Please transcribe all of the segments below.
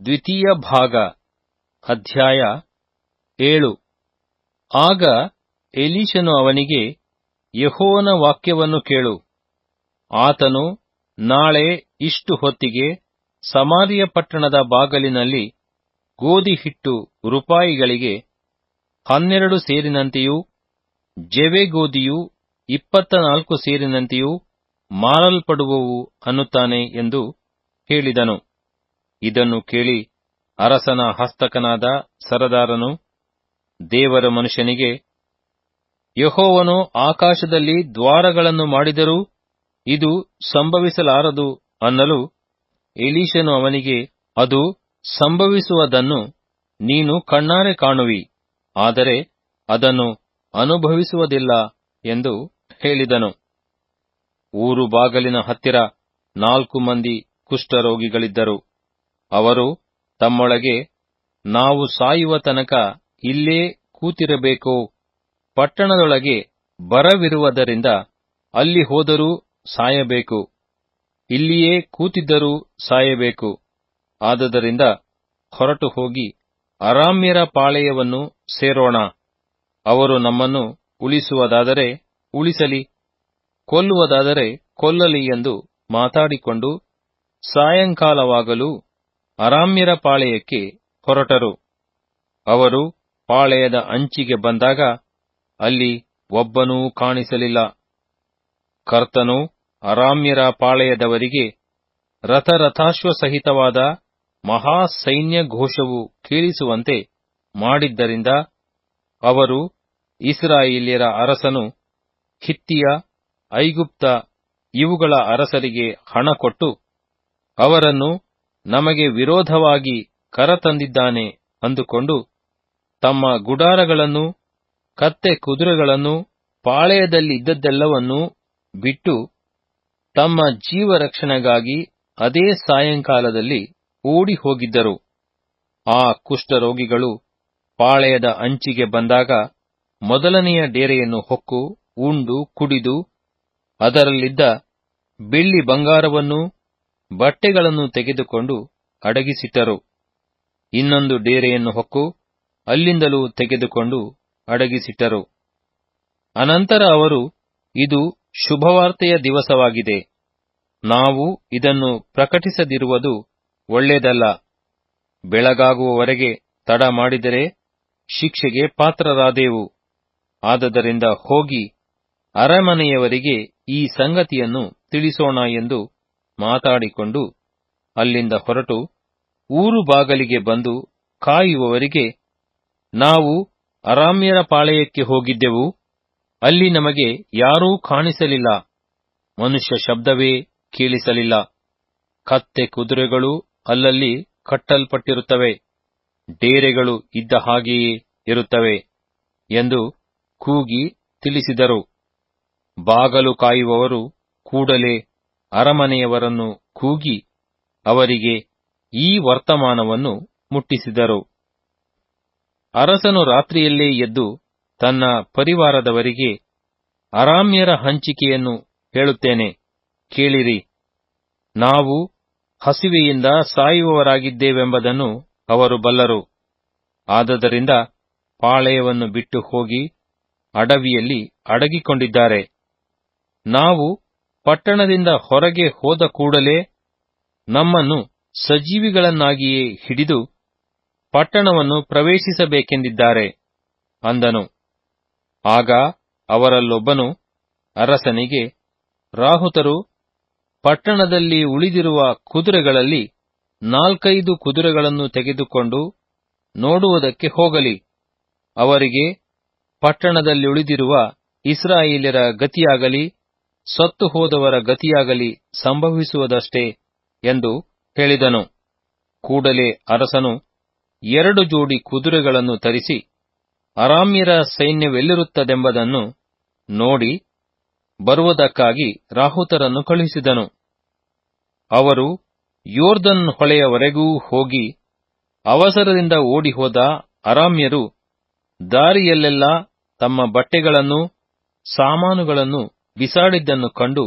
ದ್ವಿತೀಯ ಭಾಗ, ಅಧ್ಯಾಯ ಏಳು. ಆಗ ಎಲೀಶನು ಅವನಿಗೆ, ಯಹೋವನ ವಾಕ್ಯವನ್ನು ಕೇಳು. ಆತನು ನಾಳೆ ಇಷ್ಟು ಹೊತ್ತಿಗೆ ಸಮಾರಿಯ ಪಟ್ಟಣದ ಬಾಗಲಿನಲ್ಲಿ ಗೋಧಿ ಹಿಟ್ಟು ರೂಪಾಯಿಗಳಿಗೆ ಹನ್ನೆರಡು ಸೇರಿನಂತೆಯೂ ಜವೆ ಗೋಧಿಯು ಇಪ್ಪತ್ತ ನಾಲ್ಕು ಸೇರಿನಂತೆಯೂ ಮಾರಲ್ಪಡುವವು ಅನ್ನುತ್ತಾನೆ ಎಂದು ಹೇಳಿದನು. ಇದನ್ನು ಕೇಳಿ ಅರಸನ ಹಸ್ತಕನಾದ ಸರದಾರನು ದೇವರ ಮನುಷ್ಯನಿಗೆ, ಯಹೋವನು ಆಕಾಶದಲ್ಲಿ ದ್ವಾರಗಳನ್ನು ಮಾಡಿದರೂ ಇದು ಸಂಭವಿಸಲಾರದು ಅನ್ನಲು ಎಲೀಶನು ಅವನಿಗೆ, ಅದು ಸಂಭವಿಸುವುದನ್ನು ನೀನು ಕಣ್ಣಾರೆ ಕಾಣುವಿ, ಆದರೆ ಅದನ್ನು ಅನುಭವಿಸುವುದಿಲ್ಲ ಎಂದು ಹೇಳಿದನು. ಊರು ಬಾಗಲಿನ ಹತ್ತಿರ ನಾಲ್ಕು ಮಂದಿ ಕುಷ್ಠರೋಗಿಗಳಿದ್ದರು. ಅವರು ತಮ್ಮೊಳಗೆ, ನಾವು ಸಾಯುವ ತನಕ ಇಲ್ಲೇ ಕೂತಿರಬೇಕು, ಪಟ್ಟಣದೊಳಗೆ ಬರವಿರುವುದರಿಂದ ಅಲ್ಲಿ ಹೋದರೂ ಸಾಯಬೇಕು, ಇಲ್ಲಿಯೇ ಕೂತಿದ್ದರೂ ಸಾಯಬೇಕು. ಆದದರಿಂದ ಹೊರಟು ಹೋಗಿ ಅರಾಮ್ಯರ ಪಾಳೆಯವನ್ನು ಸೇರೋಣ. ಅವರು ನಮ್ಮನ್ನು ಉಳಿಸುವುದಾದರೆ ಉಳಿಸಲಿ, ಕೊಲ್ಲುವುದಾದರೆ ಕೊಲ್ಲಲಿ ಎಂದು ಮಾತಾಡಿಕೊಂಡು ಸಾಯಂಕಾಲವಾಗಲು ಅರಾಮ್ಯರ ಪಾಳೆಯಕ್ಕೆ ಹೊರಟರು. ಅವರು ಪಾಳೆಯದ ಅಂಚಿಗೆ ಬಂದಾಗ ಅಲ್ಲಿ ಒಬ್ಬನೂ ಕಾಣಿಸಲಿಲ್ಲ. ಕರ್ತನು ಅರಾಮ್ಯರ ಪಾಳೆಯದವರಿಗೆ ಮಹಾ ಸೈನ್ಯ ಘೋಷವು ಕೇಳಿಸುವಂತೆ ಮಾಡಿದ್ದರಿಂದ ಅವರು ಇಸ್ರಾಯೇಲ್ಯರ ಅರಸನು ಹಿತ್ತಿಯ, ಐಗುಪ್ತ ಇವುಗಳ ಅರಸರಿಗೆ ಹಣ ಕೊಟ್ಟು ಅವರನ್ನು ನಮಗೆ ವಿರೋಧವಾಗಿ ಕರತಂದಿದ್ದಾನೆ ಅಂದುಕೊಂಡು ತಮ್ಮ ಗುಡಾರಗಳನ್ನು, ಕತ್ತೆ ಕುದುರೆಗಳನ್ನು ಪಾಳೆಯದಲ್ಲಿದ್ದದ್ದೆಲ್ಲವನ್ನೂ ಬಿಟ್ಟು ತಮ್ಮ ಜೀವರಕ್ಷಣೆಗಾಗಿ ಅದೇ ಸಾಯಂಕಾಲದಲ್ಲಿ ಓಡಿ ಹೋಗಿದ್ದರು ಆ ಕುಷ್ಠರೋಗಿಗಳು ಪಾಳೆಯದ ಅಂಚಿಗೆ ಬಂದಾಗ ಮೊದಲನೆಯ ಡೇರೆಯನ್ನು ಹೊಕ್ಕು, ಉಂಡು, ಕುಡಿದು ಅದರಲ್ಲಿದ್ದ ಬೆಳ್ಳಿ ಬಂಗಾರವನ್ನೂ ಬಟ್ಟೆಗಳನ್ನು ತೆಗೆದುಕೊಂಡು ಅಡಗಿಸಿಟ್ಟರು ಇನ್ನೊಂದು ಡೇರೆಯನ್ನು ಹೊಕ್ಕು, ಅಲ್ಲಿಂದಲೂ ತೆಗೆದುಕೊಂಡು ಅಡಗಿಸಿಟ್ಟರು ಅನಂತರ ಅವರು, ಇದು ಶುಭವಾರ್ತೆಯ ದಿವಸವಾಗಿದೆ. ನಾವು ಇದನ್ನು ಪ್ರಕಟಿಸದಿರುವುದು ಒಳ್ಳೆಯದಲ್ಲ. ಬೆಳಗಾಗುವವರೆಗೆ ತಡ ಮಾಡಿದರೆ ಶಿಕ್ಷೆಗೆ ಪಾತ್ರರಾದೆವು. ಆದದರಿಂದ ಹೋಗಿ ಅರಮನೆಯವರಿಗೆ ಈ ಸಂಗತಿಯನ್ನು ತಿಳಿಸೋಣ ಎಂದು ಮಾತಾಡಿಕೊಂಡು ಅಲ್ಲಿಂದ ಹೊರಟು ಊರು ಬಾಗಲಿಗೆ ಬಂದು ಕಾಯುವವರಿಗೆ, ನಾವು ಅರಾಮ್ಯರ ಪಾಳೆಯಕ್ಕೆ ಹೋಗಿದ್ದೆವು, ಅಲ್ಲಿ ನಮಗೆ ಯಾರೂ ಕಾಣಿಸಲಿಲ್ಲ, ಮನುಷ್ಯ ಶಬ್ದವೇ ಕೇಳಿಸಲಿಲ್ಲ, ಕತ್ತೆ ಕುದುರೆಗಳು ಅಲ್ಲಲ್ಲಿ ಕಟ್ಟಲ್ಪಟ್ಟಿರುತ್ತವೆ, ಡೇರೆಗಳು ಇದ್ದ ಹಾಗೆಯೇ ಇರುತ್ತವೆ ಎಂದು ಕೂಗಿ ತಿಳಿಸಿದರು. ಬಾಗಲು ಕಾಯುವವರು ಕೂಡಲೇ ಅರಮನೆಯವರನ್ನು ಕೂಗಿ ಅವರಿಗೆ ಈ ವರ್ತಮಾನವನ್ನು ಮುಟ್ಟಿಸಿದರು. ಅರಸನು ರಾತ್ರಿಯಲ್ಲೇ ಎದ್ದು ತನ್ನ ಪರಿವಾರದವರಿಗೆ, ಅರಾಮ್ಯರ ಹಂಚಿಕೆಯನ್ನು ಹೇಳುತ್ತೇನೆ, ಕೇಳಿರಿ. ನಾವು ಹಸಿವೆಯಿಂದ ಸಾಯುವವರಾಗಿದ್ದೇವೆಂಬುದನ್ನು ಅವರು ಬಲ್ಲರು. ಆದದರಿಂದ ಪಾಳೆಯವನ್ನು ಬಿಟ್ಟು ಹೋಗಿ ಅಡವಿಯಲ್ಲಿ ಅಡಗಿಕೊಂಡಿದ್ದಾರೆ. ನಾವು ಪಟ್ಟಣದಿಂದ ಹೊರಗೆ ಹೋದ ಕೂಡಲೇ ನಮ್ಮನ್ನು ಸಜೀವಿಗಳನ್ನಾಗಿಯೇ ಹಿಡಿದು ಪಟ್ಟಣವನ್ನು ಪ್ರವೇಶಿಸಬೇಕೆಂದಿದ್ದಾರೆ ಅಂದನು. ಆಗ ಅವರಲ್ಲೊಬ್ಬನು ಅರಸನಿಗೆ, ರಾಹುತರು, ಪಟ್ಟಣದಲ್ಲಿ ಉಳಿದಿರುವ ಕುದುರೆಗಳಲ್ಲಿ ನಾಲ್ಕೈದು ಕುದುರೆಗಳನ್ನು ತೆಗೆದುಕೊಂಡು ನೋಡುವುದಕ್ಕೆ ಹೋಗಲಿ. ಅವರಿಗೆ ಪಟ್ಟಣದಲ್ಲಿ ಉಳಿದಿರುವ ಇಸ್ರಾಯೇಲ್ಯರ ಗತಿಯಾಗಲಿ. ಸತ್ತು ಹೋದವರ ಗತಿಯಾಗಲಿ ಸಂಭವಿಸುವುದಷ್ಟೇ ಎಂದು ಹೇಳಿದನು. ಕೂಡಲೇ ಅರಸನು ಎರಡು ಜೋಡಿ ಕುದುರೆಗಳನ್ನು ತರಿಸಿ, ಅರಾಮ್ಯರ ಸೈನ್ಯವೆಲ್ಲಿರುತ್ತದೆಂಬುದನ್ನು ನೋಡಿ ಬರುವುದಕ್ಕಾಗಿ ರಾಹುತರನ್ನು ಕಳುಹಿಸಿದನು. ಅವರು ಯೋರ್ದನ್ ಹೊಳೆಯವರೆಗೂ ಹೋಗಿ ಅವಸರದಿಂದ ಓಡಿಹೋದ ಅರಾಮ್ಯರು ದಾರಿಯಲ್ಲೆಲ್ಲ ತಮ್ಮ ಬಟ್ಟೆಗಳನ್ನು ಸಾಮಾನುಗಳನ್ನು ಬಿಸಾಡಿದ್ದನ್ನು ಕಂಡು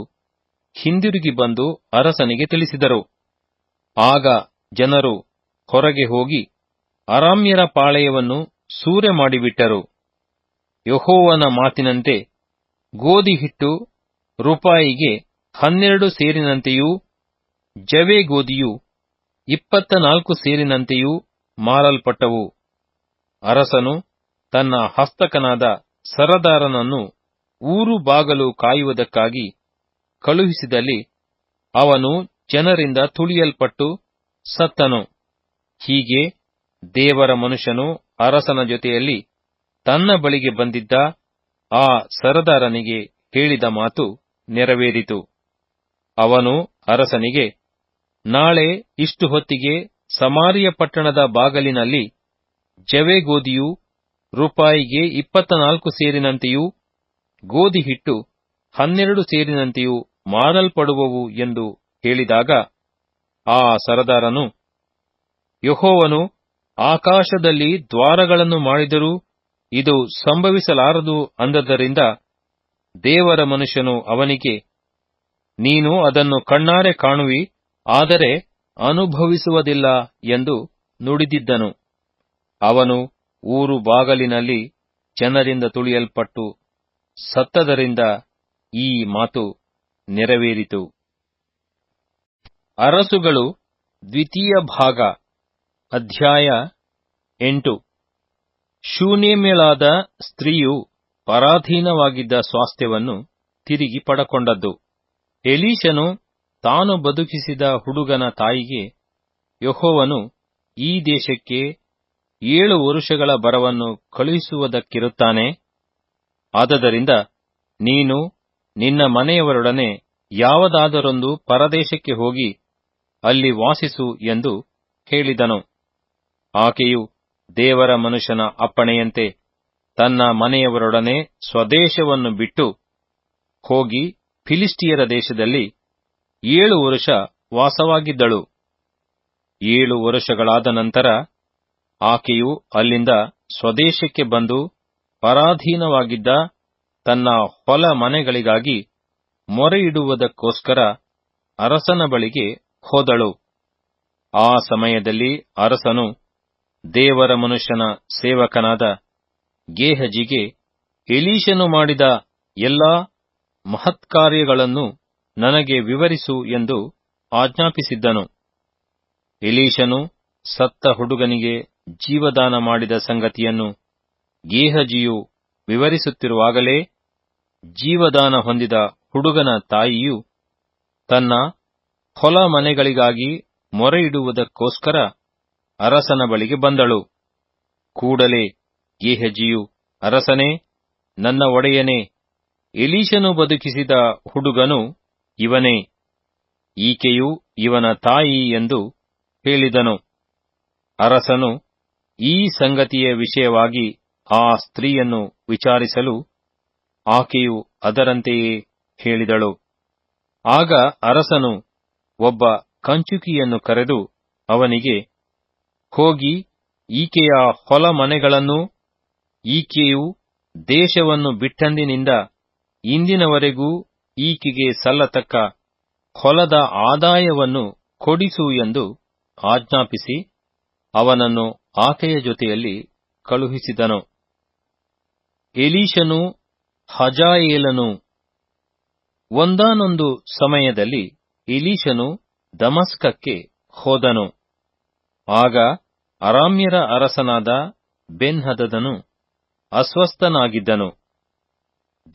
ಹಿಂದಿರುಗಿ ಬಂದು ಅರಸನಿಗೆ ತಿಳಿಸಿದರು. ಆಗ ಜನರು ಹೊರಗೆ ಹೋಗಿ ಅರಾಮ್ಯರ ಪಾಳೆಯವನ್ನು ಸೂರೆ ಮಾಡಿಬಿಟ್ಟರು. ಯಹೋವನ ಮಾತಿನಂತೆ ಗೋಧಿ ಹಿಟ್ಟು ರೂಪಾಯಿಗೆ ಹನ್ನೆರಡು ಸೇರಿನಂತೆಯೂ, ಜವೆ ಗೋಧಿಯು ಇಪ್ಪತ್ತ ನಾಲ್ಕು ಸೇರಿನಂತೆಯೂ ಮಾರಲ್ಪಟ್ಟವು. ಅರಸನು ತನ್ನ ಹಸ್ತಕನಾದ ಸರದಾರನನ್ನು ಊರು ಬಾಗಲು ಕಾಯುವುದಕ್ಕಾಗಿ ಕಳುಹಿಸಿದಲ್ಲಿ ಅವನು ಜನರಿಂದ ತುಳಿಯಲ್ಪಟ್ಟು ಸತ್ತನು. ಹೀಗೆ ದೇವರ ಮನುಷ್ಯನು ಅರಸನ ಜೊತೆಯಲ್ಲಿ ತನ್ನ ಬಳಿಗೆ ಬಂದಿದ್ದ ಆ ಸರದಾರನಿಗೆ ಹೇಳಿದ ಮಾತು ನೆರವೇರಿತು. ಅವನು ಅರಸನಿಗೆ, ನಾಳೆ ಇಷ್ಟು ಹೊತ್ತಿಗೆ ಸಮಾರಿಯ ಪಟ್ಟಣದ ಬಾಗಲಿನಲ್ಲಿ ಜವೆಗೋದಿಯು ರೂಪಾಯಿಗೆ ಇಪ್ಪತ್ತ ನಾಲ್ಕು ಸೇರಿನಂತೆಯೂ ಗೋಧಿ ಹಿಟ್ಟು ಹನ್ನೆರಡು ಸೇರಿನಂತೆಯೂ ಮಾರಲ್ಪಡುವವು ಎಂದು ಹೇಳಿದಾಗ, ಆ ಸರದಾರನು, ಯಹೋವನು ಆಕಾಶದಲ್ಲಿ ದ್ವಾರಗಳನ್ನು ಮಾಡಿದರೂ ಇದು ಸಂಭವಿಸಲಾರದು ಅಂದದರಿಂದ ದೇವರ ಮನುಷ್ಯನು ಅವನಿಗೆ, ನೀನು ಅದನ್ನು ಕಣ್ಣಾರೆ ಕಾಣುವಿ, ಆದರೆ ಅನುಭವಿಸುವುದಿಲ್ಲ ಎಂದು ನುಡಿದಿದ್ದನು. ಅವನು ಊರು ಬಾಗಲಿನಲ್ಲಿ ಜನರಿಂದ ತುಳಿಯಲ್ಪಟ್ಟು ಸತ್ತದರಿಂದ ಈ ಮಾತು ನೆರವೇರಿತು. ಅರಸುಗಳು ದ್ವಿತೀಯ ಭಾಗ, ಅಧ್ಯಾಯ ಎಂಟು. ಶೂನ್ಯಮೇಳಾದ ಸ್ತ್ರೀಯು ಪರಾಧೀನವಾಗಿದ್ದ ಸ್ವಾಸ್ಥ್ಯವನ್ನು ತಿರುಗಿ ಪಡಕೊಂಡದ್ದು. ಎಲೀಶನು ತಾನು ಬದುಕಿಸಿದ ಹುಡುಗನ ತಾಯಿಗೆ ಯಹೋವನು ಈ ದೇಶಕ್ಕೆ ಏಳು ವರುಷಗಳ ಬರವನ್ನು ಕಳುಹಿಸುವುದಕ್ಕಿರುತ್ತಾನೆ. ಆದದರಿಂದ ನೀನು ನಿನ್ನ ಮನೆಯವರೊಡನೆ ಯಾವದಾದರೊಂದು ಪರದೇಶಕ್ಕೆ ಹೋಗಿ ಅಲ್ಲಿ ವಾಸಿಸು ಎಂದು ಹೇಳಿದನು. ಆಕೆಯು ದೇವರ ಮನುಷ್ಯನ ಅಪ್ಪಣೆಯಂತೆ ತನ್ನ ಮನೆಯವರೊಡನೆ ಸ್ವದೇಶವನ್ನು ಬಿಟ್ಟು ಹೋಗಿ ಫಿಲಿಸ್ಟಿಯರ ದೇಶದಲ್ಲಿ ಏಳು ವರುಷ ವಾಸವಾಗಿದ್ದಳು. ಏಳು ವರುಷಗಳಾದ ನಂತರ ಆಕೆಯು ಅಲ್ಲಿಂದ ಸ್ವದೇಶಕ್ಕೆ ಬಂದು ಪರಾಧೀನವಾಗಿದ್ದ ತನ್ನ ಹೊಲ ಮನೆಗಳಿಗಾಗಿ ಮೊರೆಯಿಡುವುದಕ್ಕೋಸ್ಕರ ಅರಸನ ಬಳಿಗೆ ಹೋದಳು. ಆ ಸಮಯದಲ್ಲಿ ಅರಸನು ದೇವರ ಮನುಷ್ಯನ ಸೇವಕನಾದ ಗೇಹಜಿಗೆ ಎಲೀಶನು ಮಾಡಿದ ಎಲ್ಲಾ ಮಹತ್ಕಾರ್ಯಗಳನ್ನು ನನಗೆ ವಿವರಿಸು ಎಂದು ಆಜ್ಞಾಪಿಸಿದ್ದನು. ಎಲೀಶನು ಸತ್ತ ಹುಡುಗನಿಗೆ ಜೀವದಾನ ಮಾಡಿದ ಸಂಗತಿಯನ್ನು ಗೇಹಜಿಯು ವಿವರಿಸುತ್ತಿರುವಾಗಲೇ ಜೀವದಾನ ಹೊಂದಿದ ಹುಡುಗನ ತಾಯಿಯು ತನ್ನ ಹೊಲ ಮನೆಗಳಿಗಾಗಿ ಮೊರೆಯಿಡುವುದಕ್ಕೋಸ್ಕರ ಅರಸನ ಬಳಿಗೆ ಬಂದಳು. ಕೂಡಲೇ ಗೇಹಜಿಯು, ಅರಸನೇ, ನನ್ನ ಒಡೆಯನೇ ಎಲೀಶನು ಬದುಕಿಸಿದ ಹುಡುಗನು ಇವನೇ, ಈಕೆಯು ಇವನ ತಾಯಿ ಎಂದು ಹೇಳಿದನು. ಅರಸನು ಈ ಸಂಗತಿಯ ವಿಷಯವಾಗಿ ಆ ಸ್ತ್ರೀಯನ್ನು ವಿಚಾರಿಸಲು ಆಕೆಯು ಅದರಂತೆಯೇ ಹೇಳಿದಳು. ಆಗ ಅರಸನು ಒಬ್ಬ ಕಂಚುಕಿಯನ್ನು ಕರೆದು ಅವನಿಗೆ, ಹೋಗಿ, ಈಕೆಯ ಹೊಲ ಮನೆಗಳನ್ನೂ ಈಕೆಯು ದೇಶವನ್ನು ಬಿಟ್ಟಂದಿನಿಂದ ಇಂದಿನವರೆಗೂ ಈಕೆಗೆ ಸಲ್ಲತಕ್ಕ ಹೊಲದ ಆದಾಯವನ್ನು ಕೊಡಿಸು ಎಂದು ಆಜ್ಞಾಪಿಸಿ ಅವನನ್ನು ಆಕೆಯ ಜೊತೆಯಲ್ಲಿ ಕಳುಹಿಸಿದನು. ಎಲೀಶನು ಹಜಾಯೇಲನು. ಒಂದಾನೊಂದು ಸಮಯದಲ್ಲಿ ಎಲೀಶನು ದಮಸ್ಕಕ್ಕೆ ಹೋದನು. ಆಗ ಅರಾಮ್ಯರ ಅರಸನಾದ ಬೆನ್ಹದದನು ಅಸ್ವಸ್ಥನಾಗಿದ್ದನು.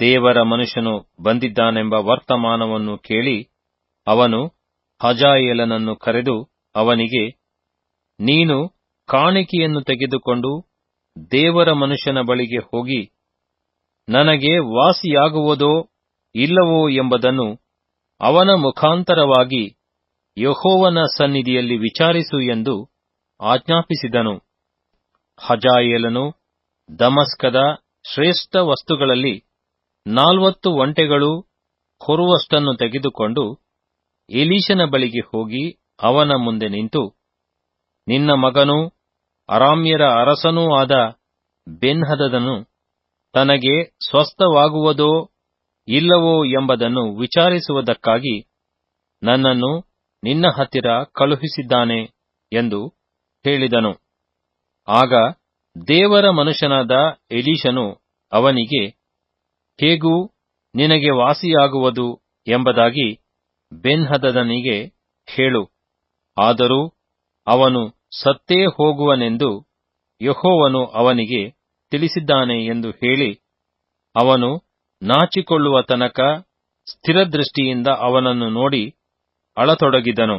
ದೇವರ ಮನುಷ್ಯನು ಬಂದಿದ್ದಾನೆಂಬ ವರ್ತಮಾನವನ್ನು ಕೇಳಿ ಅವನು ಹಜಾಯೇಲನನ್ನು ಕರೆದು ಅವನಿಗೆ, ನೀನು ಕಾಣಿಕೆಯನ್ನು ತೆಗೆದುಕೊಂಡು ದೇವರ ಮನುಷ್ಯನ ಬಳಿಗೆ ಹೋಗಿ ನನಗೆ ವಾಸಿಯಾಗುವುದೋ ಇಲ್ಲವೋ ಎಂಬುದನ್ನು ಅವನ ಮುಖಾಂತರವಾಗಿ ಯಹೋವನ ಸನ್ನಿಧಿಯಲ್ಲಿ ವಿಚಾರಿಸು ಎಂದು ಆಜ್ಞಾಪಿಸಿದನು. ಹಜಾಯೇಲನು ದಮಸ್ಕದ ಶ್ರೇಷ್ಠ ವಸ್ತುಗಳಲ್ಲಿ ನಾಲ್ವತ್ತು ಒಂಟೆಗಳು ಹೊರುವಷ್ಟನ್ನು ತೆಗೆದುಕೊಂಡು ಎಲೀಶನ ಬಳಿಗೆ ಹೋಗಿ ಅವನ ಮುಂದೆ ನಿಂತು, ನಿನ್ನ ಮಗನೂ ಅರಾಮ್ಯರ ಅರಸನೂ ಆದ ಬೆನ್ಹದದನು ತನಗೆ ಸ್ವಸ್ಥವಾಗುವುದೋ ಇಲ್ಲವೋ ಎಂಬುದನ್ನು ವಿಚಾರಿಸುವುದಕ್ಕಾಗಿ ನನ್ನನ್ನು ನಿನ್ನ ಹತ್ತಿರ ಕಳುಹಿಸಿದ್ದಾನೆ ಎಂದು ಹೇಳಿದನು. ಆಗ ದೇವರ ಮನುಷ್ಯನಾದ ಎಲೀಶನು ಅವನಿಗೆ, ಹೇಗೂ ನಿನಗೆ ವಾಸಿಯಾಗುವುದು ಎಂಬುದಾಗಿ ಬೆನ್ಹದದನಿಗೆ ಹೇಳು. ಆದರೂ ಅವನು ಸತ್ತೇ ಹೋಗುವನೆಂದು ಯಹೋವನು ಅವನಿಗೆ ತಿಳಿಸಿದ್ದಾನೆ ಎಂದು ಹೇಳಿ ಅವನು ನಾಚಿಕೊಳ್ಳುವ ತನಕ ಸ್ಥಿರದೃಷ್ಟಿಯಿಂದ ಅವನನ್ನು ನೋಡಿ ಅಳತೊಡಗಿದನು.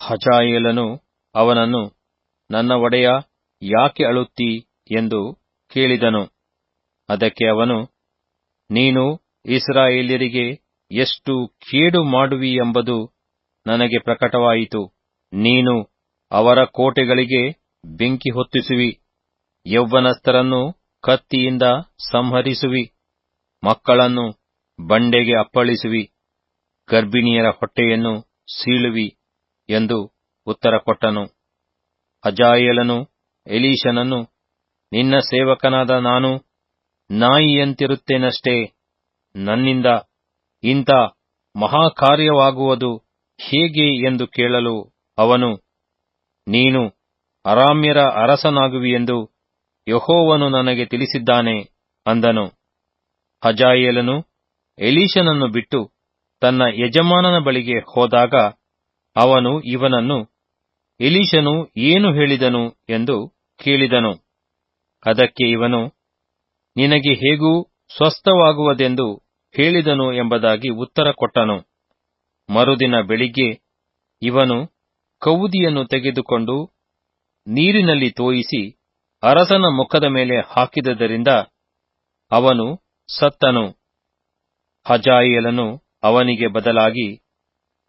ಹಜಾಯೇಲನು ಅವನನ್ನು, ನನ್ನ ಒಡೆಯ, ಯಾಕೆ ಅಳುತ್ತಿ? ಎಂದು ಕೇಳಿದನು. ಅದಕ್ಕೆ ಅವನು, ನೀನು ಇಸ್ರಾಯೇಲ್ಯರಿಗೆ ಎಷ್ಟು ಕೇಡು ಮಾಡುವಿ ಎಂಬುದು ನನಗೆ ಪ್ರಕಟವಾಯಿತು. ನೀನು ಅವರ ಕೋಟೆಗಳಿಗೆ ಬೆಂಕಿ ಹೊತ್ತಿಸುವಿ. ಯೌವನಸ್ಥರನ್ನು ಕತ್ತಿಯಿಂದ ಸಂಹರಿಸುವಿ, ಮಕ್ಕಳನ್ನು ಬಂಡೆಗೆ ಅಪ್ಪಳಿಸುವಿ, ಗರ್ಭಿಣಿಯರ ಹೊಟ್ಟೆಯನ್ನು ಸೀಳುವಿ ಎಂದು ಉತ್ತರ ಕೊಟ್ಟನು. ಅಜಾಯೇಲನು ಎಲೀಶನನ್ನು ನಿನ್ನ ಸೇವಕನಾದ ನಾನು ನಾಯಿಯಂತಿರುತ್ತೇನಷ್ಟೇ, ನನ್ನಿಂದ ಇಂಥ ಮಹಾಕಾರ್ಯವಾಗುವುದು ಹೇಗೆ ಎಂದು ಕೇಳಲು ಅವನು, ನೀನು ಅರಾಮ್ಯರ ಅರಸನಾಗುವಿಯೆಂದು ಯಹೋವನು ನನಗೆ ತಿಳಿಸಿದ್ದಾನೆ ಅಂದನು. ಹಜಾಯೇಲನು ಎಲೀಶನನ್ನು ಬಿಟ್ಟು ತನ್ನ ಯಜಮಾನನ ಬಳಿಗೆ ಹೋದಾಗ ಅವನು ಇವನನ್ನು ಎಲೀಶನು ಏನು ಹೇಳಿದನು ಎಂದು ಕೇಳಿದನು. ಅದಕ್ಕೆ ಇವನು, ನಿನಗೆ ಹೇಗೂ ಸ್ವಸ್ಥವಾಗುವುದೆಂದು ಹೇಳಿದನು ಎಂಬುದಾಗಿ ಉತ್ತರ ಕೊಟ್ಟನು. ಮರುದಿನ ಬೆಳಿಗ್ಗೆ ಇವನು ಕೌದಿಯನ್ನು ತೆಗೆದುಕೊಂಡು ನೀರಿನಲ್ಲಿ ತೋಯಿಸಿ ಅರಸನ ಮುಖದ ಮೇಲೆ ಹಾಕಿದದರಿಂದ ಅವನು ಸತ್ತನು. ಹಜಾಯಿಯಲನು ಅವನಿಗೆ ಬದಲಾಗಿ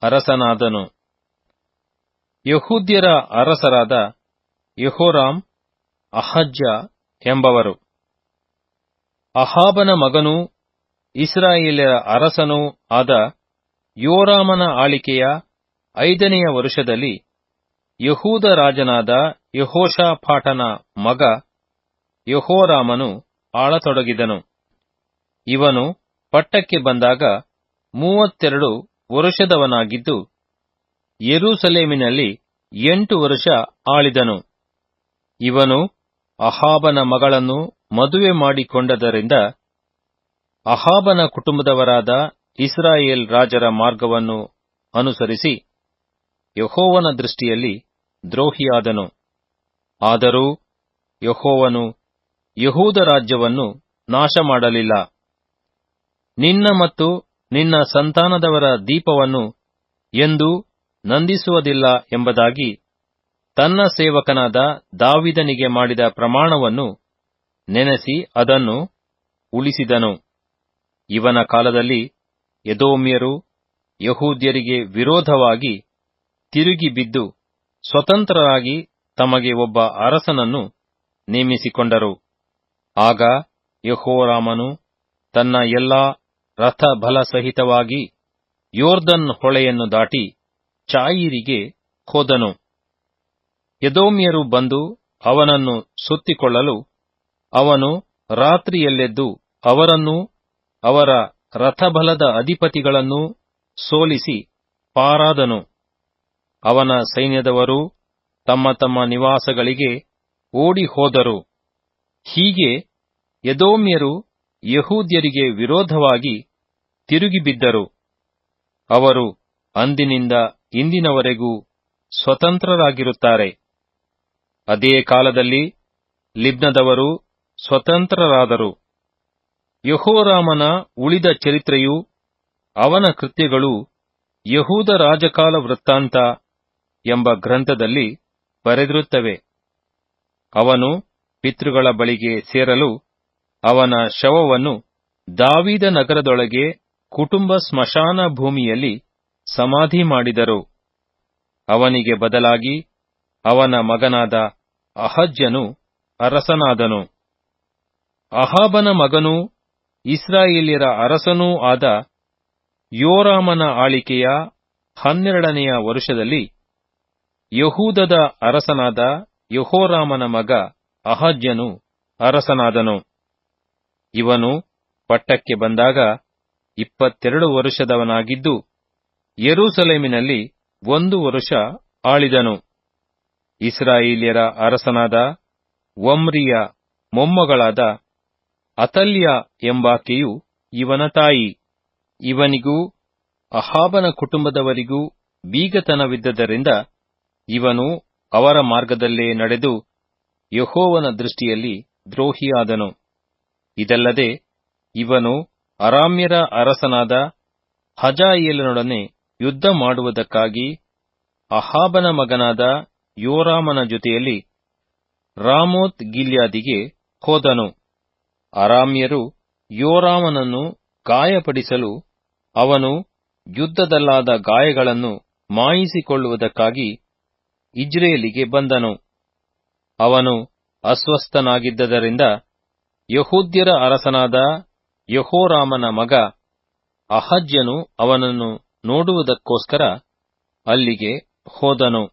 ಅರಸನಾದನು. ಯಹೂದ್ಯರ ಅರಸರಾದ ಯಹೋರಾಮ್ ಅಹಜ್ಯ ಎಂಬವರು. ಅಹಾಬನ ಮಗನೂ ಇಸ್ರಾಯೇಲರ ಅರಸನೂ ಆದ ಯೋರಾಮನ ಆಳಿಕೆಯ ಐದನೆಯ ವರುಷದಲ್ಲಿ ಯಹೂದ ರಾಜನಾದ ಯಹೋಷಾಫಾಟನ ಮಗ ಯಹೋರಾಮನು ಆಳತೊಡಗಿದನು. ಇವನು ಪಟ್ಟಕ್ಕೆ ಬಂದಾಗ ಮೂವತ್ತೆರಡು ವರುಷದವನಾಗಿದ್ದು ಯೆರೂಸಲೇಮಿನಲ್ಲಿ ಎಂಟು ವರುಷ ಆಳಿದನು. ಇವನು ಅಹಾಬನ ಮಗಳನ್ನು ಮದುವೆ ಮಾಡಿಕೊಂಡದರಿಂದ ಅಹಾಬನ ಕುಟುಂಬದವರಾದ ಇಸ್ರಾಯೇಲ್ ರಾಜರ ಮಾರ್ಗವನ್ನು ಅನುಸರಿಸಿ ಯಹೋವನ ದೃಷ್ಟಿಯಲ್ಲಿ ದ್ರೋಹಿಯಾದನು. ಆದರೂ ಯಹೋವನು ಯಹೂದ ರಾಜ್ಯವನ್ನು ನಾಶ ಮಾಡಲಿಲ್ಲ ನಿನ್ನ ಮತ್ತು ನಿನ್ನ ಸಂತಾನದವರ ದೀಪವನ್ನು ಎಂದೂ ನಂದಿಸುವುದಿಲ್ಲ ಎಂಬುದಾಗಿ ತನ್ನ ಸೇವಕನಾದ ದಾವಿದನಿಗೆ ಮಾಡಿದ ಪ್ರಮಾಣವನ್ನು ನೆನೆಸಿ ಅದನ್ನು ಉಳಿಸಿದನು. ಇವನ ಕಾಲದಲ್ಲಿ ಯದೋಮ್ಯರು ಯಹೂದ್ಯರಿಗೆ ವಿರೋಧವಾಗಿ ತಿರುಗಿ ಬಿದ್ದು ಸ್ವತಂತ್ರರಾಗಿ ತಮಗೆ ಒಬ್ಬ ಅರಸನನ್ನು ನೇಮಿಸಿಕೊಂಡರು. ಆಗ ಯಹೋರಾಮನು ತನ್ನ ಎಲ್ಲಾ ರಥಬಲ ಸಹಿತವಾಗಿ ಯೋರ್ದನ್ ಹೊಳೆಯನ್ನು ದಾಟಿ ಚಾಯಿರಿಗೆ ಹೋದನು. ಯದೋಮ್ಯರು ಬಂದು ಅವನನ್ನು ಸುತ್ತಿಕೊಳ್ಳಲು ಅವನು ರಾತ್ರಿಯಲ್ಲೆದ್ದು ಅವರನ್ನೂ ಅವರ ರಥಬಲದ ಅಧಿಪತಿಗಳನ್ನೂ ಸೋಲಿಸಿ ಪಾರಾದನು. ಅವನ ಸೈನ್ಯದವರು ತಮ್ಮ ತಮ್ಮ ನಿವಾಸಗಳಿಗೆ ಓಡಿ ಹೋದರು ಹೀಗೆ ಯದೋಮ್ಯರು ಯಹೂದ್ಯರಿಗೆ ವಿರೋಧವಾಗಿ ತಿರುಗಿಬಿದ್ದರು. ಅವರು ಅಂದಿನಿಂದ ಇಂದಿನವರೆಗೂ ಸ್ವತಂತ್ರರಾಗಿರುತ್ತಾರೆ. ಅದೇ ಕಾಲದಲ್ಲಿ ಲಿಬ್ನದವರು ಸ್ವತಂತ್ರರಾದರು. ಯಹೋರಾಮನ ಉಳಿದ ಚರಿತ್ರೆಯೂ ಅವನ ಕೃತ್ಯಗಳು ಯಹೂದ ರಾಜಕಾಲ ವೃತ್ತಾಂತ ಎಂಬ ಗ್ರಂಥದಲ್ಲಿ ಬರೆದಿರುತ್ತವೆ. ಅವನು ಪಿತೃಗಳ ಬಳಿಗೆ ಸೇರಲು ಅವನ ಶವವನ್ನು ದಾವಿದ ನಗರದೊಳಗೆ ಕುಟುಂಬ ಸ್ಮಶಾನ ಭೂಮಿಯಲ್ಲಿ ಸಮಾಧಿ ಮಾಡಿದರು. ಅವನಿಗೆ ಬದಲಾಗಿ ಅವನ ಮಗನಾದ ಅಹಜ್ಯನು ಅರಸನಾದನು. ಅಹಾಬನ ಮಗನೂ ಇಸ್ರಾಯೇಲಿಯರ ಅರಸನೂ ಆದ ಯೋರಾಮನ ಆಳಿಕೆಯ ಹನ್ನೆರಡನೆಯ ವರುಷದಲ್ಲಿ ಯಹೂದದ ಅರಸನಾದ ಯಹೋರಾಮನ ಮಗ ಅಹಜ್ಯನು ಅರಸನಾದನು. ಇವನು ಪಟ್ಟಕ್ಕೆ ಬಂದಾಗ ಇಪ್ಪತ್ತೆರಡು ವರುಷದವನಾಗಿದ್ದು ಯೆರೂಸಲೇಮಿನಲ್ಲಿ ಒಂದು ವರುಷ ಆಳಿದನು. ಇಸ್ರಾಯೇಲ್ಯರ ಅರಸನಾದ ಒಮ್ರಿಯ ಮೊಮ್ಮಗಳಾದ ಅತಲ್ಯ ಎಂಬಾಕೆಯು ಇವನ ತಾಯಿ. ಇವನಿಗೂ ಅಹಾಬನ ಕುಟುಂಬದವರಿಗೂ ಬೀಗತನವಿದ್ದದರಿಂದ ಇವನು ಅವರ ಮಾರ್ಗದಲ್ಲೇ ನಡೆದು ಯಹೋವನ ದೃಷ್ಟಿಯಲ್ಲಿ ದ್ರೋಹಿಯಾದನು. ಇದಲ್ಲದೆ ಇವನು ಅರಾಮ್ಯರ ಅರಸನಾದ ಹಜಾಯೇಲನೊಡನೆ ಯುದ್ಧ ಮಾಡುವುದಕ್ಕಾಗಿ ಅಹಾಬನ ಮಗನಾದ ಯೋರಾಮನ ಜೊತೆಯಲ್ಲಿ ರಾಮೋತ್ ಗಿಲ್ಯಾದಿಗೆ ಹೋದನು. ಅರಾಮ್ಯರು ಯೋರಾಮನನ್ನು ಗಾಯಪಡಿಸಲು ಅವನು ಯುದ್ಧದಲ್ಲಾದ ಗಾಯಗಳನ್ನು ಮಾಯಿಸಿಕೊಳ್ಳುವುದಕ್ಕಾಗಿ ಇಜ್ರೇಲಿಗೆ ಬಂದನು. ಅವನು ಅಸ್ವಸ್ಥನಾಗಿದ್ದರಿಂದ ಯಹೂದ್ಯರ ಅರಸನಾದ ಯಹೋರಾಮನ ಮಗ ಅಹಜ್ಯನು ಅವನನ್ನು ನೋಡುವುದಕ್ಕೋಸ್ಕರ ಅಲ್ಲಿಗೆ ಹೋದನು.